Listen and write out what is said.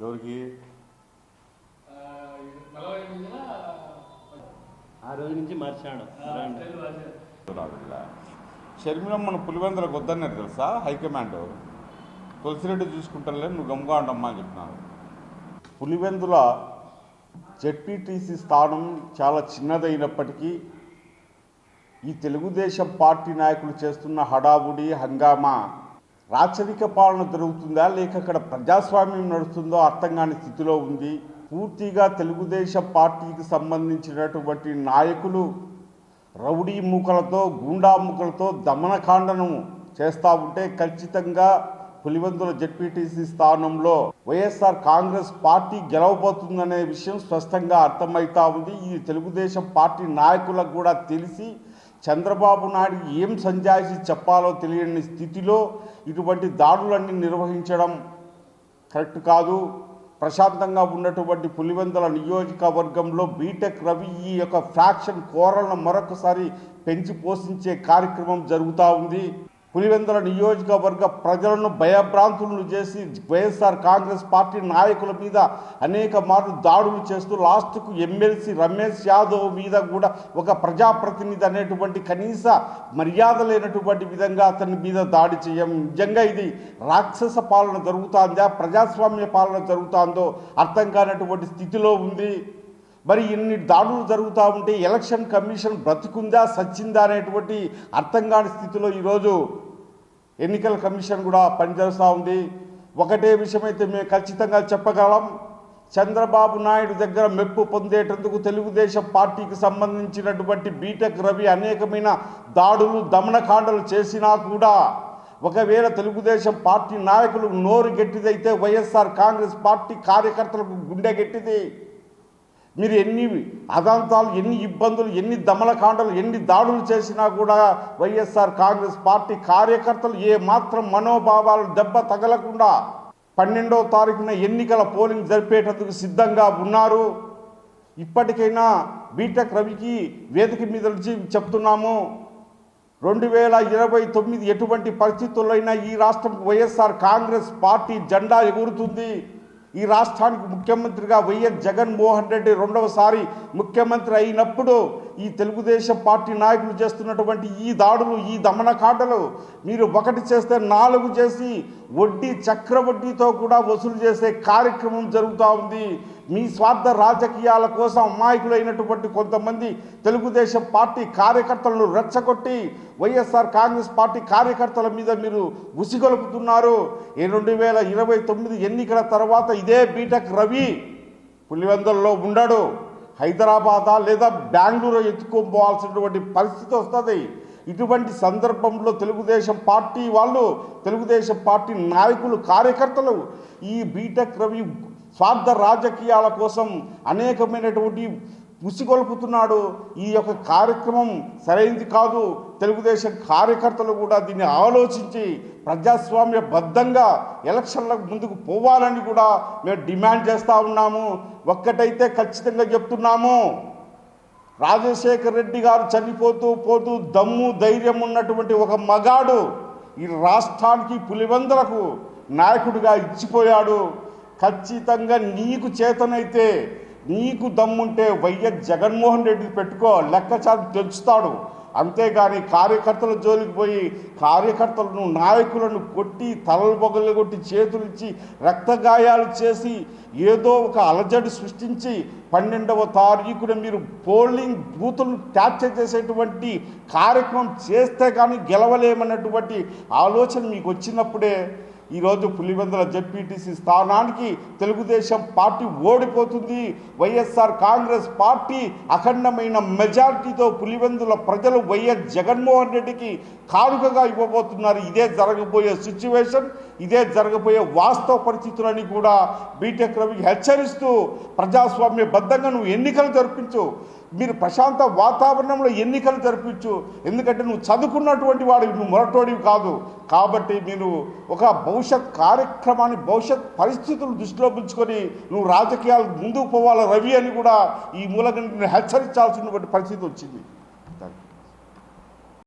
ఎవరికి ఆ రోజు నుంచి మార్చాడు. షర్మిలమ్మను పులివెందులకు వద్దన్నారు తెలుసా? హైకమాండ్ తులసిరెడ్డి చూసుకుంటారులే నువ్వు గమ్గా ఉండమ్మా అని చెప్పినాను పులివెందుల జెడ్పీటీసీ స్థానం చాలా చిన్నదైనప్పటికీ ఈ తెలుగుదేశం పార్టీ నాయకులు చేస్తున్న హడావుడి హంగామా రాచరిక పాలన జరుగుతుందా లేక అక్కడ ప్రజాస్వామ్యం నడుస్తుందో అర్థం కాని స్థితిలో ఉంది. పూర్తిగా తెలుగుదేశం పార్టీకి సంబంధించినటువంటి నాయకులు రౌడీ మూకలతో గూండా మూకలతో దమనకాండను చేస్తూ ఉంటే ఖచ్చితంగా పులివెందుల జెడ్పీటీసీ స్థానంలో వైఎస్ఆర్ కాంగ్రెస్ పార్టీ గెలవబోతుందనే విషయం స్పష్టంగా అర్థమవుతా ఉంది. ఈ తెలుగుదేశం పార్టీ నాయకులకు కూడా తెలిసి చంద్రబాబు నాయుడు ఏం సంజాయిషి చెప్పాలో తెలియని స్థితిలో ఇటువంటి దాడులన్నీ నిర్వహించడం కరెక్ట్ కాదు. ప్రశాంతంగా ఉన్నటువంటి పులివెందుల నియోజకవర్గంలో బీటెక్ రవి ఈ యొక్క ఫ్యాక్షన్ కోరలను మరొకసారి పెంచి పోషించే కార్యక్రమం జరుగుతూ ఉంది. పులివెందుల నియోజకవర్గ ప్రజలను భయభ్రాంతులను చేసి వైఎస్ఆర్ కాంగ్రెస్ పార్టీ నాయకుల మీద అనేక మార్లు దాడులు చేస్తూ లాస్ట్కు ఎమ్మెల్సీ రమేష్ యాదవ్ మీద కూడా ఒక ప్రజాప్రతినిధి అనేటువంటి కనీస మర్యాద లేనటువంటి విధంగా అతని మీద దాడి చేయం. నిజంగా ఇది రాక్షస పాలన జరుగుతుందా? ప్రజాస్వామ్య పాలన జరుగుతుందో? అర్థం కానటువంటి స్థితిలో ఉంది. మరి ఇన్ని దాడులు జరుగుతూ ఉంటే ఎలక్షన్ కమిషన్ బ్రతుకుందా? సచ్చిందా? అనేటువంటి అర్థం కాని స్థితిలో ఈరోజు ఎన్నికల కమిషన్ కూడా పనిచేస్తూ ఉంది. ఒకటే విషయమైతే మేము ఖచ్చితంగా చెప్పగలం. చంద్రబాబు నాయుడు దగ్గర మెప్పు పొందేటందుకు తెలుగుదేశం పార్టీకి సంబంధించినటువంటి బీటెక్ రవి అనేకమైన దాడులు దమనకాండలు చేసినా కూడా ఒకవేళ తెలుగుదేశం పార్టీ నాయకులు నోరు గట్టిదైతే వైఎస్ఆర్ కాంగ్రెస్ పార్టీ కార్యకర్తలకు గుండె గట్టిది. మీరు ఎన్ని అదాంతాలు ఎన్ని ఇబ్బందులు ఎన్ని దమలకాండలు ఎన్ని దాడులు చేసినా కూడా వైఎస్ఆర్ కాంగ్రెస్ పార్టీ కార్యకర్తలు ఏ మాత్రం మనోభావాలు దెబ్బ తగలకుండా పన్నెండవ తారీఖున ఎన్నికల పోలింగ్ జరిపేటందుకు సిద్ధంగా ఉన్నారు. ఇప్పటికైనా బీటెక్ రవికి వేదిక మీద నుంచి చెప్తున్నాము రెండు వేల ఇరవై తొమ్మిది ఎటువంటి పరిస్థితుల్లో ఈ రాష్ట్రం వైఎస్ఆర్ కాంగ్రెస్ పార్టీ జెండా ఎగురుతుంది. ఈ రాష్ట్రానికి ముఖ్యమంత్రిగా వైఎస్ జగన్మోహన్ రెడ్డి రెండవసారి ముఖ్యమంత్రి అయినప్పుడు ఈ తెలుగుదేశం పార్టీ నాయకులు చేస్తున్నటువంటి ఈ దాడులు ఈ దమనకాండలు మీరు ఒకటి చేస్తే నాలుగు చేసి వడ్డీ చక్రవడ్డీతో కూడా వసూలు చేసే కార్యక్రమం జరుగుతూ ఉంది. మీ స్వార్థ రాజకీయాల కోసం అమాయకులైనటువంటి కొంతమంది తెలుగుదేశం పార్టీ కార్యకర్తలను రెచ్చగొట్టి వైఎస్ఆర్ కాంగ్రెస్ పార్టీ కార్యకర్తల మీద మీరు ఉసిగొలుపుతున్నారు. ఈ రెండు వేల ఇరవై తొమ్మిది ఎన్నికల తర్వాత ఇదే బీటెక్ రవి పులివెందల్లో ఉండడు. హైదరాబాదా లేదా బెంగళూరు ఎత్తుకోపోవాల్సినటువంటి పరిస్థితి వస్తుంది. ఇటువంటి సందర్భంలో తెలుగుదేశం పార్టీ వాళ్ళు తెలుగుదేశం పార్టీ నాయకులు కార్యకర్తలు ఈ బీటెక్ రవి స్వార్థ రాజకీయాల కోసం అనేకమైనటువంటి ముసిగొల్పుతున్నాడు ఈ యొక్క కార్యక్రమం సరైనది కాదు. తెలుగుదేశం కార్యకర్తలు కూడా దీన్ని ఆలోచించి ప్రజాస్వామ్య బద్ధంగా ఎలక్షన్లకు ముందుకు పోవాలని కూడా మేము డిమాండ్ చేస్తూ ఉన్నాము. ఒక్కటైతే ఖచ్చితంగా చెప్తున్నాము. రాజశేఖర్ రెడ్డి గారు చనిపోతూ పోతూ దమ్ము ధైర్యం ఉన్నటువంటి ఒక మగాడు ఈ రాష్ట్రానికి పులివెందులకు నాయకుడిగా ఇచ్చిపోయాడు. ఖచ్చితంగా నీకు చేతనైతే నీకు దమ్ముంటే వైఎస్ జగన్మోహన్ రెడ్డి పెట్టుకో లెక్కచాటు తెలుస్తాడు అంతేగాని కార్యకర్తల జోలికి పోయి కార్యకర్తలను నాయకులను కొట్టి తలలు పొగలు కొట్టి చేతులు ఇచ్చి రక్తగాయాలు చేసి ఏదో ఒక అలజడి సృష్టించి పన్నెండవ తారీఖున మీరు పోలింగ్ బూతులను క్యాప్చర్ చేసేటువంటి కార్యక్రమం చేస్తే కానీ గెలవలేమన్నటువంటి ఆలోచన మీకు వచ్చినప్పుడే ఈరోజు పులివెందుల జెడ్పీటీసీ స్థానానికి తెలుగుదేశం పార్టీ ఓడిపోతుంది. వైఎస్ఆర్ కాంగ్రెస్ పార్టీ అఖండమైన మెజార్టీతో పులివెందుల ప్రజలు వైఎస్ జగన్మోహన్ రెడ్డికి కానుకగా ఇవ్వబోతున్నారు. ఇదే జరగబోయే సిచ్యువేషన్ ఇదే జరగబోయే వాస్తవ పరిస్థితులని కూడా బీటెక్ రవికి హెచ్చరిస్తూ ప్రజాస్వామ్యబద్ధంగా నువ్వు ఎన్నికలు జరిపించు. మీరు ప్రశాంత వాతావరణంలో ఎన్నికలు జరిపించు. ఎందుకంటే నువ్వు చదువుకున్నటువంటి వాడు నువ్వు మొరటోడివి కాదు. కాబట్టి మీరు ఒక భవిష్యత్ కార్యక్రమాన్ని భవిష్యత్ పరిస్థితులు దృష్టిలో ఉంచుకొని నువ్వు రాజకీయాలు ముందుకు పోవాలి రవి అని కూడా ఈ మూలంగా హెచ్చరించాల్సినటువంటి పరిస్థితి వచ్చింది.